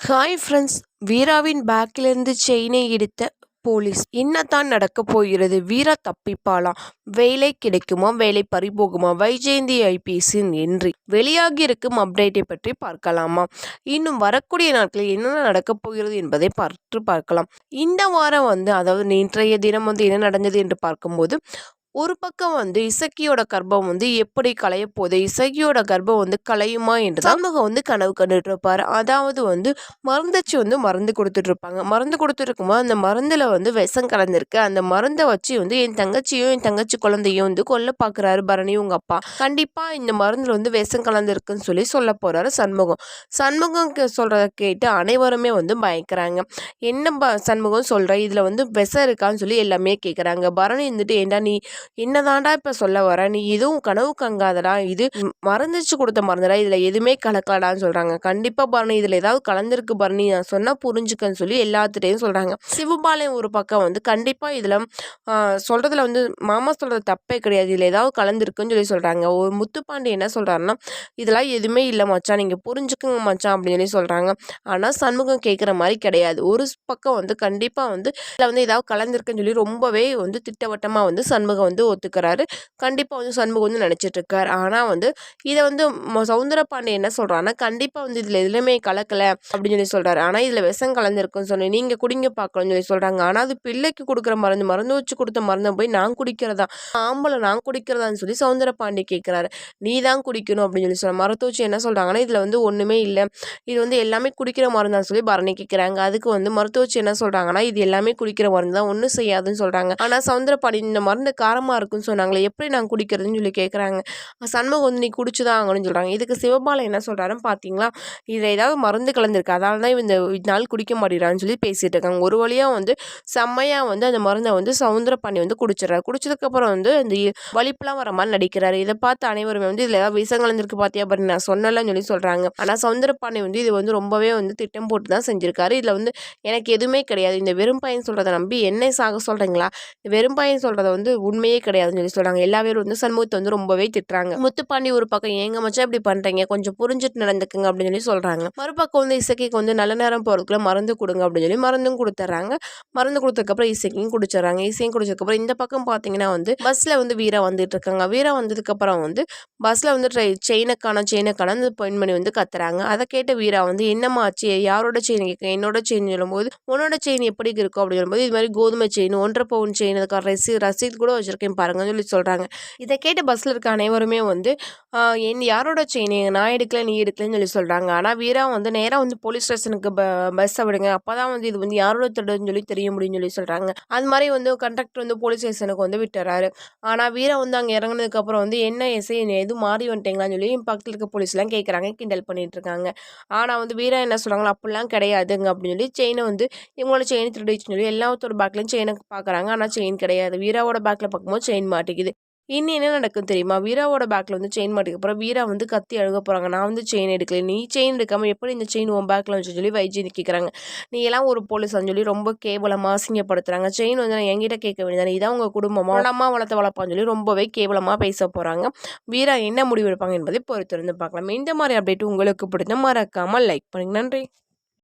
Hi friends வீராவின் பேக்கிலிருந்து செயினை எடுத்த police. என்னத்தான் நடக்கப் போகிறது? வீரா தப்பிப்பாளா? வேலை கிடைக்குமா? வேலை பறிபோகுமா? வைஜெயந்தி ஐபிஎஸ்ஸின் என்றி வெளியாகி இருக்கும் அப்டேட்டை பற்றி பார்க்கலாமா? இன்னும் வரக்கூடிய நாட்களில் என்னென்ன நடக்கப் போகிறது என்பதை பார்த்து பார்க்கலாம். இந்த வாரம் வந்து அதாவது இன்றைய தினம் வந்து என்ன நடந்தது என்று பார்க்கும்போது ஒரு பக்கம் வந்து இசக்கியோட கர்ப்பம் வந்து எப்படி களைய போகுது இசக்கியோட கர்ப்பம் வந்து களையுமா என்று சண்முகம் வந்து கனவு கண்டுட்டு இருப்பாரு அதாவது வந்து மருந்தச்சு வந்து மருந்து கொடுத்துட்டு இருப்பாங்க மருந்து கொடுத்துருக்கும்போது அந்த மருந்தில் வந்து விஷம் கலந்துருக்கு. அந்த மருந்தை வச்சு வந்து என் தங்கச்சியும் என் தங்கச்சி குழந்தையும் வந்து கொல்ல பார்க்குறாரு பரணி உங்க அப்பா. கண்டிப்பாக இந்த மருந்தில் வந்து விஷம் கலந்துருக்குன்னு சொல்லி சொல்ல போறாரு சண்முகம். சண்முகம் சொல்கிறத கேட்டு அனைவருமே வந்து பயக்கிறாங்க. என்ன ப சண்முகம் சொல்கிற இதில் வந்து விஷம் இருக்கான்னு சொல்லி எல்லாமே கேட்குறாங்க பரணி இருந்துட்டு ஏண்டா நீ என்னதாண்டா இப்போ சொல்ல வர? நீ இதுவும் கனவு கங்காதடா. இது மறந்துச்சு கொடுத்த மறந்துடா. இதில் எதுவுமே கலக்கலடான்னு சொல்கிறாங்க கண்டிப்பாக பரணி இதில் ஏதாவது கலந்துருக்கு பரணி. நான் சொன்னால் புரிஞ்சுக்கன்னு சொல்லி எல்லாத்துட்டையும் சொல்கிறாங்க சிவபாளையம் ஒரு பக்கம் வந்து கண்டிப்பாக இதில் சொல்கிறதுல வந்து மாமா சொல்கிறது தப்பே கிடையாது. இதில் ஏதாவது கலந்துருக்குன்னு சொல்லி சொல்கிறாங்க ஒரு முத்துப்பாண்டி என்ன சொல்கிறாருன்னா இதெல்லாம் எதுவுமே இல்லை மச்சான். நீங்கள் புரிஞ்சுக்குங்க மச்சான் அப்படின்னு சொல்லி சொல்கிறாங்க ஆனால் சண்முகம் கேட்குற மாதிரி கிடையாது. ஒரு பக்கம் வந்து கண்டிப்பாக வந்து இதில் வந்து ஏதாவது கலந்துருக்குன்னு சொல்லி ரொம்பவே வந்து திட்டவட்டமாக வந்து சண்முகம் வந்து ஒத்துக்கிறாரு. கண்டிப்பாக வந்து சண்முகம் வந்து நினச்சிட்ருக்கார் ஆனால் வந்து இதை வந்து சவுந்தரபாண்டி என்ன சொல்கிறான்னா கண்டிப்பாக வந்து இதில் எதுலையுமே கலக்கலை அப்படின்னு சொல்லி சொல்கிறாரு ஆனால் இதில் விஷம் கலந்துருக்குன்னு சொல்லி நீங்கள் குடிங்க பார்க்கணும்னு சொல்லி சொல்கிறாங்க ஆனால் அது பிள்ளைக்கு கொடுக்குற மருந்து மருந்து வச்சு கொடுத்த மருந்தை போய் நான் குடிக்கிறதா? ஆம்பளை நான் குடிக்கிறதான்னு சொல்லி சவுந்தரபாண்டி கேட்குறாரு நீ தான் குடிக்கணும் அப்படின்னு சொல்லி சொல்கிற மரத்தை வச்சு என்ன சொல்கிறாங்கன்னா இதில் வந்து ஒன்றுமே இல்லை. இது வந்து எல்லாமே குடிக்கிற மருந்தான்னு சொல்லி பரணி கேட்குறாங்க அதுக்கு வந்து மருத்துவ வச்சு என்ன சொல்கிறாங்கன்னா இது எல்லாமே குடிக்கிற மருந்து தான் ஒன்றும் செய்யாதுன்னு சொல்கிறாங்க ஆனால் சவுந்தரபாண்டி இந்த மருந்து காரமாக இருக்குன்னு சொன்னாங்களே எப்படி நாங்கள் குடிக்கிறதுன்னு சொல்லி கேட்குறாங்க சண்முகம் வந்து நீ குடிச்சு தான் ஆகணும்னு சொல்கிறாங்க இதுக்கு சிவபாலன் என்ன சொல்கிறாருன்னு பார்த்தீங்களா இதில் ஏதாவது மருந்து கலந்துருக்கு. அதனால தான் இந்த நாள் குடிக்க மாட்டேறான்னு சொல்லி பேசிகிட்டு இருக்காங்க. ஒரு வழியாக வந்து செம்மையாக வந்து அந்த மருந்தை வந்து சவுந்தர பண்ணி வந்து குடிச்சிடறாரு. குடிச்சதுக்கப்புறம் வந்து அந்த வலிப்புலாம் வர மாதிரி நடிக்கிறாரு. இதை பார்த்து அனைவருமே வந்து இதில் ஏதாவது விஷம் கலந்துருக்கு பார்த்தியா பட் நான் சொன்னலன்னு சொல்லி சொல்கிறாங்க ஆனால் சவுந்தரபாண்டி வந்து இது வந்து ரொம்பவே வந்து திட்டம் போட்டு தான் செஞ்சுருக்காரு. இதில் வந்து எனக்கு எதுவுமே கிடையாது. இந்த வெறும் பையன் சொல்கிறத நம்பி என்னை சாக சொல்கிறீங்களா வெறும் பையன் சொல்கிறத வந்து உண்மை உண்மையே கிடையாதுன்னு சொல்லி சொல்கிறாங்க எல்லா பேரும் வந்து சண்முகத்தை வந்து ரொம்பவே திட்டுறாங்க. முத்துப்பாண்டி ஒரு பக்கம் ஏங்க மச்சா இப்படி பண்ணுறீங்க கொஞ்சம் புரிஞ்சுட்டு நடந்துக்குங்க அப்படின்னு சொல்லி சொல்கிறாங்க மறுபக்கம் வந்து இசைக்கு வந்து நல்ல நேரம் போகிறதுக்குள்ள மருந்து கொடுங்க அப்படின்னு சொல்லி மருந்தும் கொடுத்துட்றாங்க மருந்து கொடுத்ததுக்கப்புறம் இசைக்கையும் குடிச்சிடறாங்க. இசையும் குடிச்சதுக்கப்புறம் இந்த பக்கம் பார்த்தீங்கன்னா வந்து பஸ்ஸில் வந்து வீரா வந்துட்டு இருக்காங்க. வீரா வந்ததுக்கப்புறம் வந்து பஸ்ஸில் வந்து ட்ரை செயினுக்கான செயினுக்கான அந்த பெண்மணி வந்து கத்துறாங்க. அதை கேட்ட வீரா வந்து என்னம்மா ஆச்சு? யாரோட செயின் கேட்க என்னோட செயின் சொல்லும்போது உன்னோட செயின் எப்படி இருக்கும் அப்படின்னு சொல்லும்போது இது மாதிரி கோதுமை செயின் ஒன்றரை பவுன் செயின் அதுக்கான ரசி ரசீது கூட வச்சிருக்கேன் பாருங்கன்னு சொல்லி சொல்கிறாங்க இதை கேட்டு பஸ்ஸில் இருக்க அனைவருமே வந்து என் யாரோட செயின் நான் எடுக்கல நீ எடுக்கலன்னு சொல்லி சொல்கிறாங்க ஆனால் வீரா வந்து நேராக வந்து போலீஸ் ஸ்டேஷனுக்கு ப பஸ்ஸை விடுங்க. அப்போ தான் வந்து இது வந்து யாரோட திருடுன்னு சொல்லி தெரிய முடியும்னு சொல்லி சொல்கிறாங்க அது மாதிரி வந்து கண்டக்டர் வந்து போலீஸ் ஸ்டேஷனுக்கு வந்து விட்டுறாரு. ஆனால் வீரா வந்து அங்கே இறங்கினதுக்கப்புறம் வந்து என்ன எஸ்ஐ எது மாறி வந்துட்டீங்களான்னு சொல்லி பக்கத்தில் இருக்க போலீஸ்லாம் கேட்குறாங்க கிண்டல் பண்ணிட்டு இருக்காங்க. ஆனால் வந்து வீரா என்ன சொல்கிறாங்களோ அப்படிலாம் கிடையாதுங்க அப்படின்னு சொல்லி செயினை வந்து இவங்களோட செயின் திருடிச்சுன்னு சொல்லி எல்லாத்தோட பேக்லையும் செயினை பார்க்குறாங்க ஆனால் செயின் கிடையாது. வீராவோட பேக்கில் பார்க்க பார்க்கும்போது செயின் மாட்டிக்குது. இன்னும் என்ன நடக்கும் தெரியுமா? வீராவோட பேக்கில் வந்து செயின் மாட்டிக்க போகிறோம் வீரா வந்து கத்தி அழுக போகிறாங்க நான் வந்து செயின் எடுக்கல. நீ செயின் எடுக்காமல் எப்படி இந்த செயின் உன் பேக்கில் வச்சு சொல்லி வைஜி கேட்குறாங்க நீ எல்லாம் ஒரு போலீஸ்னு சொல்லி ரொம்ப கேவலமாக அசிங்கப்படுத்துகிறாங்க செயின் வந்து நான் என்கிட்ட கேட்க வேண்டியதானே? இதான் உங்கள் குடும்பமாக அம்மா வளர்த்த வளர்ப்பான்னு சொல்லி ரொம்பவே கேவலமாக பேச போகிறாங்க வீரா என்ன முடிவு எடுப்பாங்க என்பதை பொறுத்திருந்து பார்க்கலாம். இந்த மாதிரி அப்டேட் உங்களுக்கு பிடிச்ச மறக்காமல் லைக் பண்ணுங்க. நன்றி.